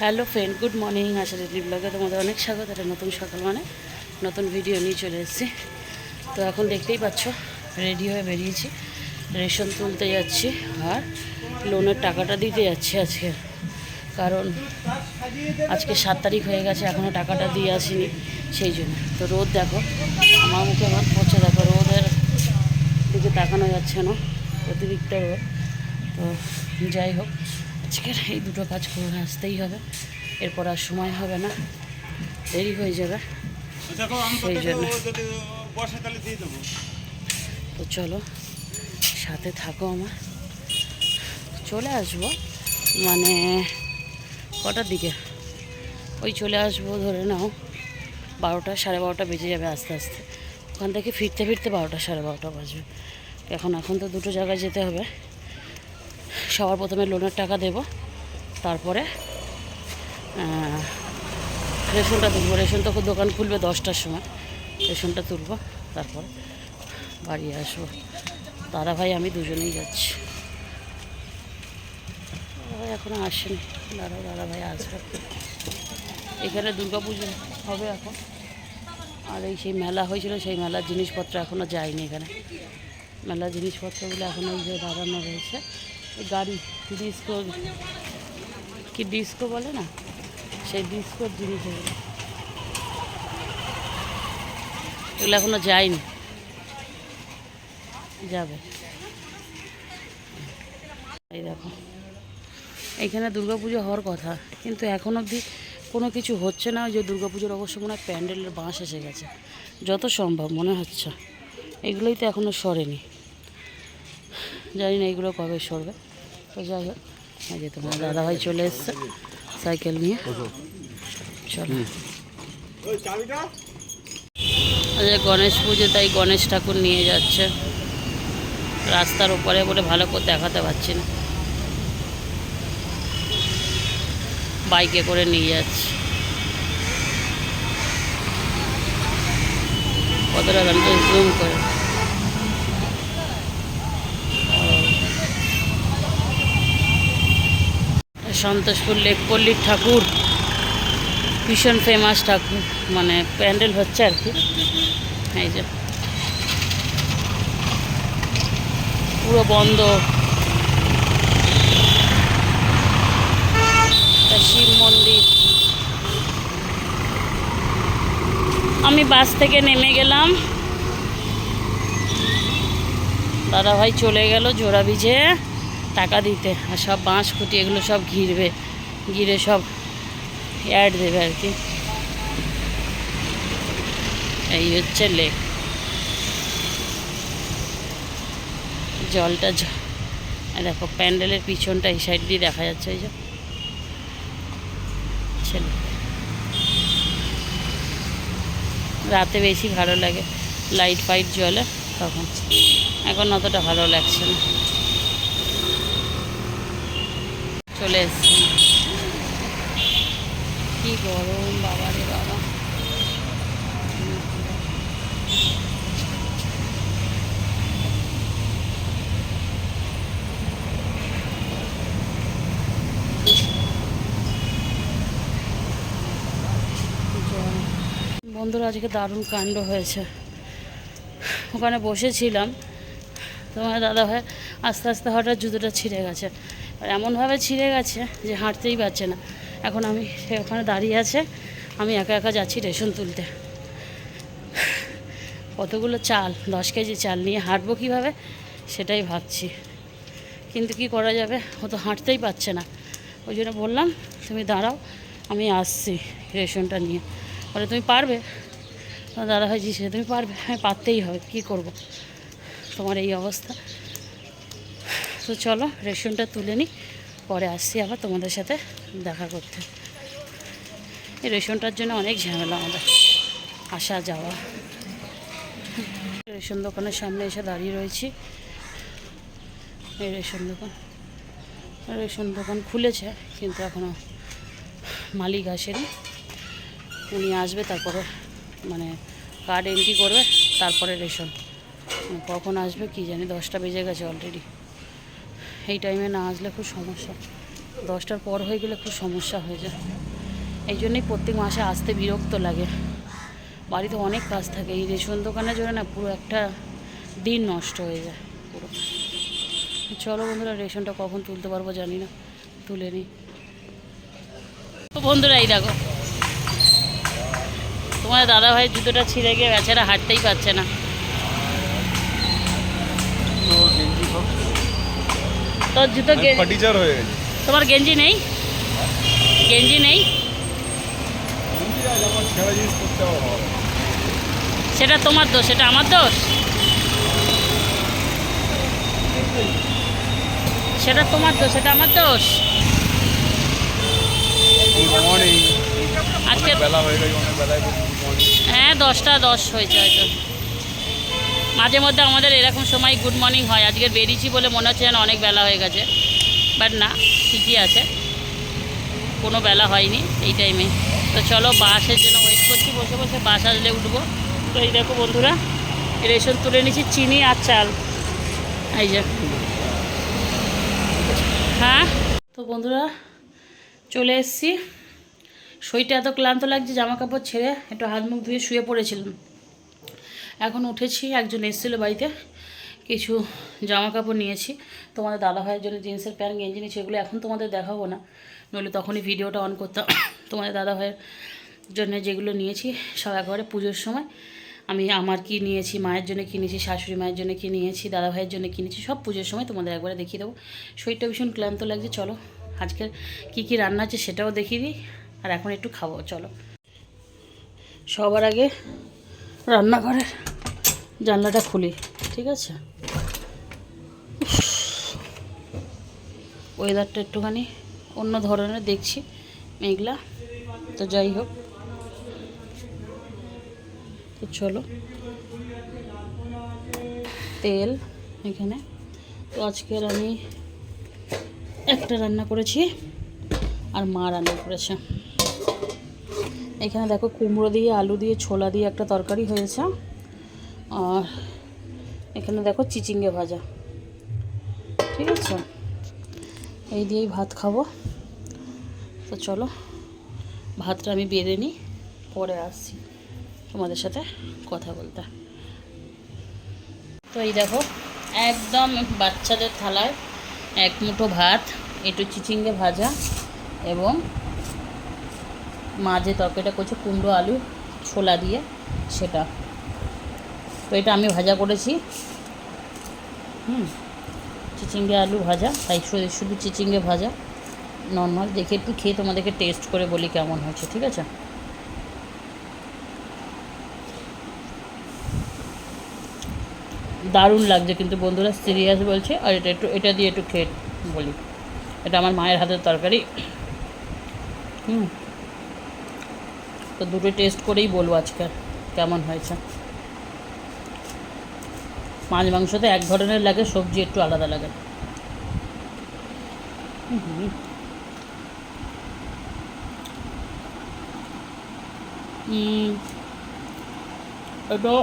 Hello friend, good morning, আশা রেডি ব্লগে তোমাদের অনেক স্বাগত একটা নতুন সকাল মানে নতুন ভিডিও নিয়ে চলে এসেছি। তো এখন দেখতেই পাচ্ছ রেডি হয়ে বেরিয়েছি, রেশন তুলতে যাচ্ছি, আর লোনের টাকাটা দিতে যাচ্ছি আজকে। কারণ আজকে সাত তারিখ হয়ে গেছে এখনও টাকাটা দিয়ে আসিনি, সেই জন্য। তো রোদ দেখো, আমার মুখে রোদ পড়ছে, দেখো রোদের দিকে তাকানো যাচ্ছে না, অতিরিক্ত রোদ। তো যাই হোক আজকের এই দুটো কাজ করে আসতেই হবে। এরপর আর সময় হবে না। দেরি হয়ে যাবে। সেই জন্য। তো চলো সাথে থাকো আমার। চলে আসব মানে কটার দিকে? ওই চলে আসব ধরে নাও বারোটা সাড়ে বারোটা বেজে যাবে আস্তে আস্তে। ওখান থেকে ফিরতে ফিরতে বারোটা সাড়ে বারোটা বাজবে। এখন এখন তো দুটো জায়গায় যেতে হবে। সবার প্রথমে লোনের টাকা দেব। তারপরে রেশনটা তুলবো। রেশন তো দোকান খুলবে দশটার সময়। রেশনটা তুলবো, তারপরে বাড়ি আসব। দাদা ভাই, আমি দুজনেই যাচ্ছি। দাদা ভাই এখনও আসেনি। দাদা দাদা ভাই আসবে। এখানে পুজো হবে এখন। আর এই সেই মেলা হয়েছিল, সেই মেলার জিনিসপত্র এখনও যায়নি এখানে। মেলার জিনিসপত্রগুলো এখনও যে দাঁড়ানো রয়েছে। গাড়ি, ডিস্কো, কি ডিস্কো বলে না? সেই ডিস্কোর জিনিস এগুলো। এগুলো এখনও যায়নি। যাবে। এই দেখো। এইখানে দুর্গাপুজো হওয়ার কথা, কিন্তু এখন অবধি কোনো কিছু হচ্ছে না যে দুর্গাপুজোর অবশ্য মনে হয় প্যান্ডেলের বাঁশ এসে গেছে। যত সম্ভব মনে হচ্ছে। এগুলোই তো এখনও সরেনি। জানি না এগুলো কবে সরবে। তো যাই হোক যে তোমার দাদাভাই চলে এসছে সাইকেল নিয়ে। চলো। গণেশ পুজো, তাই গণেশ ঠাকুর নিয়ে যাচ্ছে। রাস্তার উপরে বলে ভালো করে দেখাতে পারছি না। বাইকে করে নিয়ে যাচ্ছে। কতটা জুম করে। সন্তোষপুর লেকপল্লীর ঠাকুর। ভীষণ ফেমাস ঠাকুর মানে প্যান্ডেল হচ্ছে আর কি। এই যে। পুরো বন্ধ। শিব মন্দির। আমি বাস থেকে নেমে গেলাম। দাদা ভাই চলে গেল জোড়া ভিজে। টাকা দিতে আর সব বাঁশ খুঁটি এগুলো সব ঘিরবে, ঘিরে সব অ্যাড দেবে আর কি। এই হচ্ছে লেক জলটা দেখো প্যান্ডেলের পিছনটা এই সাইড দিয়ে দেখা যাচ্ছে ওই যে। ছেলে। রাতে বেশি ভালো লাগে লাইট ফাইট জ্বলে তখন। এখন অতটা ভালো লাগছে না। চলে এসছি। কি গরম, বাবা রে বাবা। বন্ধুরা, আজকে দারুণ কাণ্ড হয়েছে। ওখানে বসেছিলাম। তোমার দাদা ভাই আস্তে আস্তে হঠাৎ জুতোটা ছিঁড়ে গেছে। আর এমনভাবে ছিঁড়ে গেছে যে হাঁটতেই পারছে না। এখন আমি ওখানে দাঁড়িয়ে আছে, আমি একা একা যাচ্ছি রেশন তুলতে। কতগুলো চাল, দশ কেজি চাল নিয়ে হাঁটবো কীভাবে? সেটাই ভাবছি। কিন্তু কি করা যাবে? ও তো হাঁটতেই পারছে না। ওই জন্য বললাম, তুমি দাঁড়াও, আমি আসছি রেশনটা নিয়ে। বলে, তুমি পারবে? দাদা ভাই সে তুমি পারবে। হ্যাঁ পারতেই হবে। কী করব? তোমার এই অবস্থা। তো চলো, রেশনটা তুলে নিই। পরে আসছি আবার তোমাদের সাথে দেখা করতে। এই রেশনটার জন্য অনেক ঝামেলা আমাদের, আসা যাওয়া। রেশন দোকানের সামনে এসে দাঁড়িয়ে রয়েছি। এই রেশন দোকান। রেশন দোকান খুলেছে, কিন্তু এখনও মালিক আসেনি। উনি আসবে, তারপরে মানে কার্ড এন্ট্রি করবে, তারপরে রেশন। কখন আসবে, কি জানি, দশটা বেজে গেছে অলরেডি এই টাইমে না আসলে খুব সমস্যা। দশটার পর হয়ে গেলে খুব সমস্যা হয়ে যায়। এই জন্যই প্রত্যেক মাসে আসতে বিরক্ত লাগে। বাড়িতে অনেক কাজ থাকে। এই রেশন দোকানের জন্য না পুরো একটা দিন নষ্ট হয়ে যায় পুরো। চলো বন্ধুরা, রেশনটা কখন তুলতে পারব জানি না। তুলে নিই। বন্ধুরা, এই দেখো। তোমার দাদা ভাই জুতোটা ছিঁড়ে গিয়ে বেচারা হাঁটতেই পারছে না। তোর জুতো ফার্টিচার হয়ে গেছে। তোমার গেঞ্জি নেই? গেঞ্জি নেই? সেটা তোমার দোষ সেটা আমার দোষ? সেটা তোমার দোষ সেটা আমার দোষ? আজকে বেলা হয়ে গেছে হ্যাঁ দশটা দশ হয়েছে হয়তো। মাঝে মধ্যে আমাদের এরকম সময় গুড মর্নিং হয়। আজকে বেরিয়েছি বলে মনে হচ্ছে যেন অনেক বেলা হয়ে গেছে। বাট না, ঠিকই আছে। কোনো বেলা হয়নি এই টাইমে তো চলো বাসের জন্য ওয়েট করছি, বসে বসে বাস আসলে উঠবো। তো এই দেখো বন্ধুরা, রেশন তুলে নিচ্ছি চিনি আর চাল। এই যে। হ্যাঁ? তো বন্ধুরা, চলে এসেছি। শরীরটা এত ক্লান্ত লাগছে, জামা কাপড় ছেড়ে একটু হাত মুখ ধুয়ে শুয়ে পড়েছিলাম। এখন উঠেছি, একজন এসেছিল বাড়িতে। কিছু জামা কাপড় নিয়েছি। তোমাদের দাদা ভাইয়ের জন্য জিন্সের প্যান্ট, গেঞ্জি নিয়েছি এগুলো এখন তোমাদের দেখাবো না। নইলে তখনই ভিডিওটা অন করতাম। তোমাদের দাদা ভাইয়ের জন্য যেগুলো নিয়েছি, সব একবারে পুজোর সময়। আমি আমার কি নিয়েছি, মায়ের জন্য কিনেছি শাশুড়ি মায়ের জন্য কি নিয়েছি দাদা ভাইয়ের জন্য কিনেছি সব পুজোর সময় তোমাদের একবারে দেখিয়ে দেবো। শরীরটা ভীষণ ক্লান্ত লাগছে, চলো। আজকের কি কি রান্না আছে সেটাও দেখিয়ে দিই। আর এখন একটু খাব, চলো। সবার আগে রান্নাঘরের জানলাটা খুলি, ঠিক আছে? ওয়েদারটা একটুখানি অন্য ধরনের দেখছি, মেঘলা, তো যাই হোক। তো চলো। তেল এখানে। তো আজকের আমি একটা রান্না করেছি, আর মা রান্না করেছে। এখানে দেখো কুমড়ো দিয়ে, আলু দিয়ে, ছোলা দিয়ে একটা তরকারি হয়েছে। আর এখানে দেখো চিচিঙ্গে ভাজা। ঠিক আছে? এই দিয়েই ভাত খাব। তো চলো, ভাতটা আমি বেঁধে নিই, পরে আসছি তোমাদের সাথে কথা বলতে। তো এই দেখো, একদম বাচ্চাদের থালায় এক মুঠো ভাত, একটু চিচিঙ্গে ভাজা এবং মা যে তরকারিটা করছে কুমড়ো, আলু, ছোলা দিয়ে, সেটা। তো এটা আমি ভাজা করেছি। হুম, চিচিঙ্গে আলু ভাজা, তাই শুধু চিচিঙ্গে ভাজা, নর্মাল। দেখে একটু খেয়ে তোমাদেরকে টেস্ট করে বলি কেমন হয়েছে, ঠিক আছে? দারুণ লাগছে কিন্তু বন্ধুরা, সিরিয়াস বলছে, আর এটা একটু, এটা দিয়ে একটু খেয়ে বলি। এটা আমার মায়ের হাতের তরকারি। হুম। তো দুটো টেস্ট করেই বলব আজকে কেমন হয়েছে। মাছ মাংসতে এক ধরনের লাগে, সবজি একটু আলাদা লাগে। এটা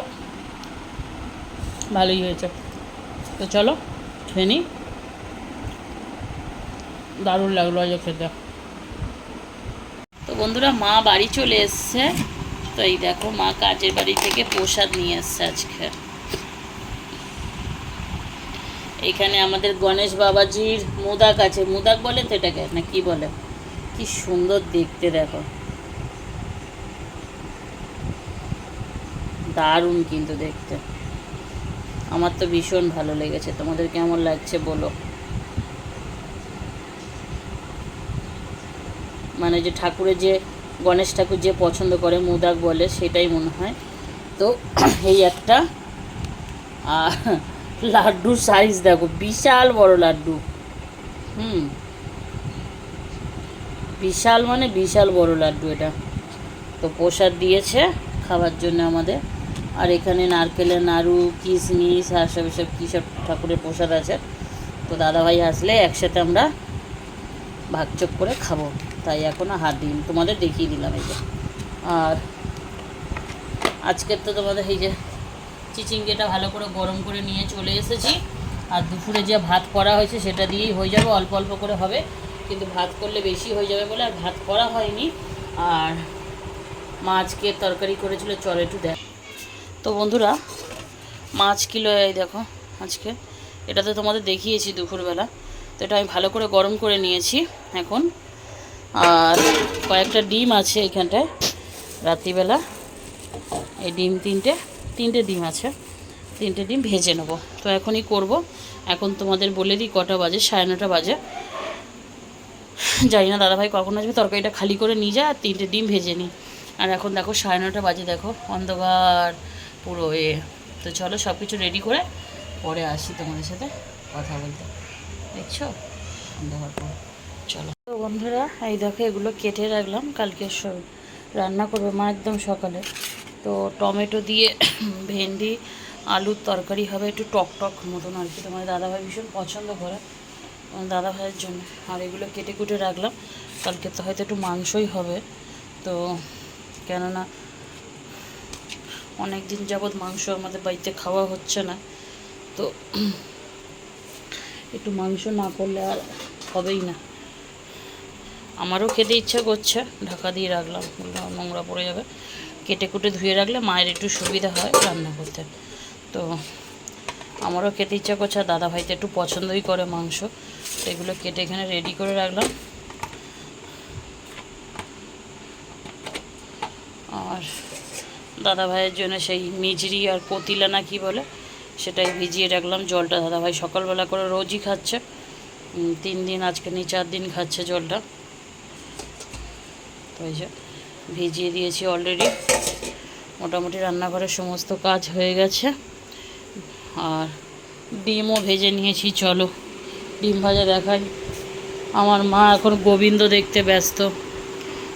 ভালোই হয়েছে। তো চলো, খেয়ে নিই দারুণ লাগল আজ খেতে। তো বন্ধুরা, মা বাড়ি চলে এসছে। তো এই দেখো, মা কাজের বাড়ি থেকে প্রসাদ নিয়ে এসছে আজকে। এখানে আমাদের গণেশ বাবাজির মোদাক আছে। মোদাক বলে তো এটাকে? না, কি বলে? কি সুন্দর দেখতে দেখো। দারুণ কিন্তু দেখতে। আমার তো ভীষণ ভালো লেগেছে। তোমাদের কেমন লাগছে বলো? মানে যে ঠাকুরের যে গণেশ ঠাকুর যে পছন্দ করে, মোদাক বলে, সেটাই মনে হয়। তো এই একটা আর লাড্ডুর সাইজ দেখো, বিশাল বড় লাড্ডু। হুম। বিশাল মানে বিশাল বড় লাড্ডু এটা। তো প্রসাদ দিয়েছে খাওয়ার জন্য আমাদের। আর এখানে নারকেলের নাড়ু, কিশমিশ, আর সব সব কী সব ঠাকুরের প্রসাদ আছে। তো দাদাভাই আসলে একসাথে আমরা ভাগচোক করে খাব। তাই এখনও হাত দিন তোমাদের দেখিয়ে দিলাম এই যে। আর আজকের তো তোমাদের এই যে চিচিঙ্গেটা ভালো করে গরম করে নিয়ে চলে এসেছি। আর দুপুরে যে ভাত করা হয়েছে সেটা দিয়েই হয়ে যাবে, অল্প অল্প করে হবে। কিন্তু ভাত করলে বেশি হয়ে যাবে বলে আর ভাত করা হয়নি। আর মাছকে তরকারি করেছিল, চল একটু দেখ। তো বন্ধুরা, মাছ কিলো এই দেখো আজকে। এটা তো তোমাদের দেখিয়েছি দুপুরবেলা। তো এটা আমি ভালো করে গরম করে নিয়েছি এখন। আর কয়েকটা ডিম আছে এখানটায় রাত্রিবেলা। এই ডিম তিনটে তিনটে ডিম আছে। তিনটে ডিম ভেজে নেব। তো এখনই করব। এখন তোমাদের বলে দিই কটা বাজে, সাড়ে নটা বাজে। জানি না দাদাভাই কখন আসবে, তরকারিটা খালি করে নিয়ে যা আর তিনটে ডিম ভেজে নিই। আর এখন দেখো সাড়ে নটা বাজে, দেখো অন্ধকার পুরো এ। তো চলো সব কিছু রেডি করে পরে আসি তোমাদের সাথে কথা বলতে। দেখছ? অন্ধকার পর। চলো। বন্ধুরা, এই দেখো, এগুলো কেটে রাখলাম। কালকে রান্না করবে মা একদম সকালে। তো টমেটো দিয়ে ভেন্ডি, আলুর তরকারি হবে একটু টক টক মতন আর কি। তোমার দাদাভাই ভীষণ পছন্দ করে আমার দাদা ভাইয়ের জন্য। আর এগুলো কেটে কুটে রাখলাম। কালকে তো হয়তো একটু মাংসই হবে। তো কেননা অনেক দিন যাবৎ মাংস আমাদের বাড়িতে খাওয়া হচ্ছে না। তো একটু মাংস না করলে আর হবেই না। আমারও খেতে ইচ্ছা করছে, ঢাকা দিয়ে রাখলাম নোংরা পড়ে যাবে। কেটে কুটে ধুয়ে রাখলে মায়ের একটু সুবিধা হয় রান্না করতে। তো আমারও খেতে ইচ্ছা করছে, আর দাদা ভাই তো একটু পছন্দই করে মাংস। তো এগুলো কেটে এখানে রেডি করে রাখলাম। আর দাদা ভাইয়ের জন্য সেই মিজরি আর পতিলা না কি বলে, সেটাই ভিজিয়ে রাখলাম। জলটা দাদা ভাই সকালবেলা করে রোজই খাচ্ছে। তিন দিন, আজকে নিয়ে চার দিন খাচ্ছে জলটা। তো এই যে ভিজিয়ে দিয়েছি অলরেডি মোটামুটি রান্নাঘরের সমস্ত কাজ হয়ে গেছে। আর ডিমও ভেজে নিয়েছি চলো। ডিম ভাজা দেখাই। আমার মা এখন গোবিন্দ দেখতে ব্যস্ত।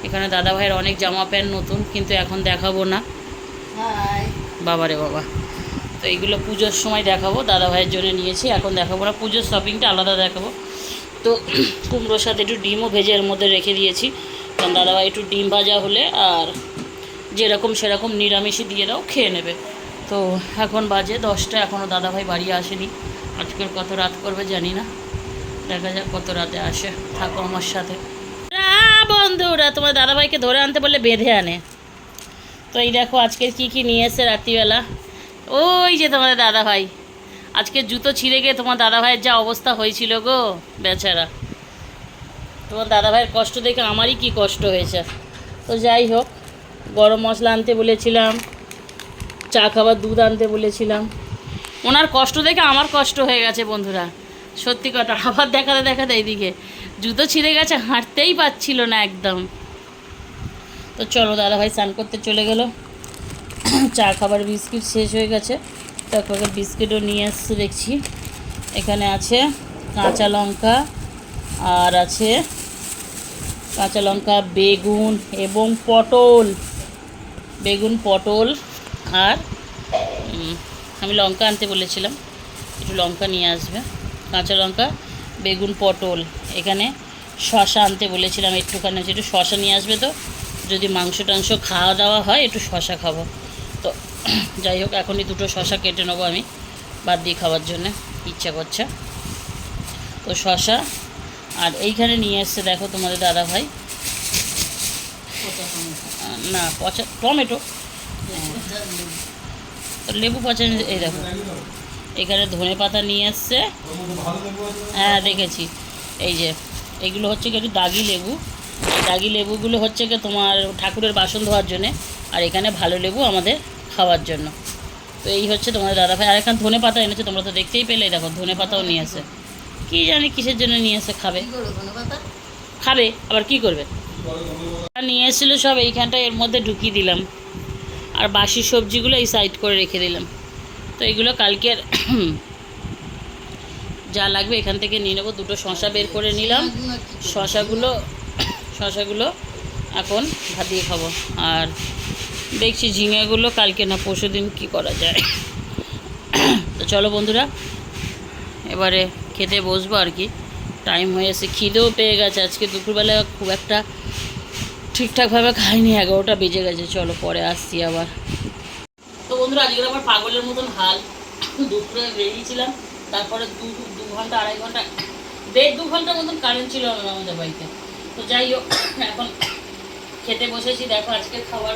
এখানে দাদা ভাইয়ের অনেক জামা প্যান্ট নতুন কিন্তু এখন দেখাবো না। বাবারে বাবা। তো এইগুলো পুজোর সময় দেখাবো দাদা ভাইয়ের জন্য নিয়েছি। এখন দেখাবো না পুজোর শপিংটা আলাদা দেখাবো। তো কুমড়োর সাথে একটু ডিমও ভেজে এর মধ্যে রেখে দিয়েছি। কারণ দাদাভাই একটু ডিম ভাজা হলে আর যেরকম সেরকম নিরামিষই দিয়ে দাও, খেয়ে নেবে। তো এখন বাজে দশটা এখনও দাদাভাই বাড়ি আসেনি। আজকের কত রাত করবে জানি না। দেখা যাক কত রাতে আসে। থাকো আমার সাথে। বন্ধুরা, তোমার দাদাভাইকে ধরে আনতে বললে বেঁধে আনে। তো এই দেখো আজকে কি কি নিয়ে এসছে রাত্রিবেলা। ওই যে তোমাদের দাদাভাই। আজকে জুতো ছিঁড়ে গিয়ে তোমার দাদাভাইয়ের যা অবস্থা হয়েছিল গো, বেচারা। তোমার দাদা ভাইয়ের কষ্ট দেখে আমারই কি কষ্ট হয়েছে। তো যাই হোক, গরম মশলা আনতে বলেছিলাম, চা খাবার দুধ আনতে বলেছিলাম। ওনার কষ্ট দেখে আমার কষ্ট হয়ে গেছে বন্ধুরা। সত্যি কথা, আবার দেখাতে দেখাতে এইদিকে জুতো ছিঁড়ে গেছে, হাঁটতেই পাচ্ছিল না একদম। তো চলো দাদা ভাই স্নান করতে চলে গেল। চা খাবার বিস্কিট শেষ হয়ে গেছে। তারপরে বিস্কিটও নিয়ে এসছে দেখছি। এখানে আছে কাঁচা লঙ্কা, আর আছে কাঁচা লঙ্কা, বেগুন এবং পটল। বেগুন, পটল আর আমি লঙ্কা আনতে বলেছিলাম। একটু লঙ্কা নিয়ে আসবে। কাঁচা লঙ্কা, বেগুন, পটল। এখানে শশা আনতে বলেছিলাম একটুখানি একটু শশা নিয়ে আসবে তো, যদি মাংস টাংস খাওয়া দাওয়া হয়, একটু শশা খাব। তো, যাই হোক, এখনই দুটো শশা কেটে নেব আমি, বাদ দিয়ে খাওয়ার জন্যে, ইচ্ছা করছে। তো শশা আর এইখানে নিয়ে এসছে দেখো তোমাদের দাদা ভাই। না, পচা, টমেটো। লেবু পচা এই দেখো। এখানে ধনে পাতা নিয়ে এসছে হ্যাঁ দেখেছি। এই যে, এগুলো হচ্ছে কি একটু দাগি লেবু। দাগি লেবুগুলো হচ্ছে কি তোমার ঠাকুরের বাসন ধোয়ার জন্যে, আর এখানে ভালো লেবু আমাদের খাওয়ার জন্য। তো এই হচ্ছে তোমাদের দাদা ভাই। আর এখানে ধনে পাতা এনেছে, তোমরা তো দেখতেই পেলে দেখো, ধনে পাতাও নিয়ে আসে। কী জানি কিসের জন্য নিয়ে এসে খাবে? খাবে আবার কি করবে? নিয়ে এসেছিল সব এইখানটা এর মধ্যে ঢুকিয়ে দিলাম। আর বাসি সবজিগুলো এই সাইড করে রেখে দিলাম। তো এগুলো কালকের যা লাগবে এখান থেকে নিয়ে নেব। দুটো শশা বের করে নিলাম। শশাগুলো শশাগুলো এখন ভাত দিয়ে খাব। আর দেখছি ঝিঙেগুলো কালকে না পরশু দিন কী করা যায়। তো চলো বন্ধুরা এবারে খেতে বসবো আর কি। টাইম হয়ে এসে খিদেও পেয়ে গেছে। আজকে দুপুরবেলা খুব একটা ঠিকঠাকভাবে খাইনি, এগারোটা বেজে গেছে। চলো, পরে আসছি আবার। তো বন্ধুরা, আজকে আমার পাগলের মতন হাল। দুপুরে বেরিয়েছিলাম, তারপরে দু দু ঘণ্টা, আড়াই ঘণ্টা, দেড় দু ঘণ্টার মতন কারেন্ট ছিল না আমাদের বাড়িতে। তো যাই হোক, এখন খেতে বসেছি। দেখো আজকে খাবার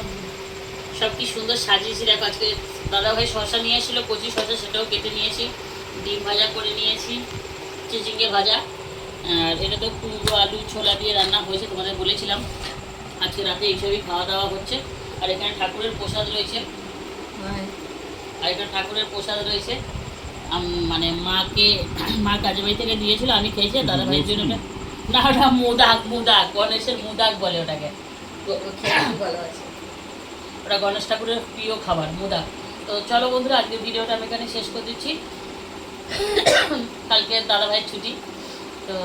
সব কি সুন্দর সাজিয়েছি। দেখো, আজকে দাদাভাই শশা নিয়ে এসেছিল কচি শশা সেটাও কেটে নিয়েছি। ডিম ভাজা করে নিয়েছি। চিচিঙ্গে ভাজা। আর এটা তো কুমড়ো আলু ছোলা দিয়ে রান্না হয়েছে তোমাদের বলেছিলাম। আজকে রাতে এইসবই খাওয়া দাওয়া হচ্ছে। আর এখানে ঠাকুরের প্রসাদ রয়েছে। আর এখানে ঠাকুরের প্রসাদ রয়েছে। মানে মাকে মা কাজে বাড়ি থেকে দিয়েছিল আমি খেয়েছি দাদা ভাইয়ের জন্য ওটা- না ওটা মুদাক মুদাক গণেশের মুদাক বলে ওটাকে। ওটা গণেশ ঠাকুরের প্রিয় খাবার মুদাক। তো চলো বন্ধুরা আজকে ভিডিওটা আমি এখানে শেষ করে দিচ্ছি। কালকে দাদা ভাইয়ের ছুটি, তো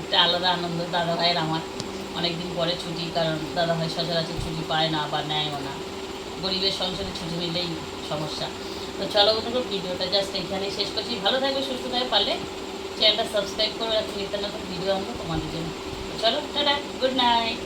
একটা আলাদা আনন্দ। দাদা ভাইয়ের আমার অনেকদিন পরে ছুটি, কারণ দাদা ভাই সচরাচর ছুটি পায় না বা নেয়ও না। গরিবের সংসারে ছুটি নিলেই সমস্যা। তো চলো বন্ধুরা ভিডিওটা জাস্ট এখানেই শেষ করছি। ভালো থাকবে, সুস্থ থাকবে, পারলে চ্যানেলটা সাবস্ক্রাইব করে রাখো। নিত্য নতুন ভিডিও আনব তোমাদের জন্য। চলো, টাটা গুড নাইট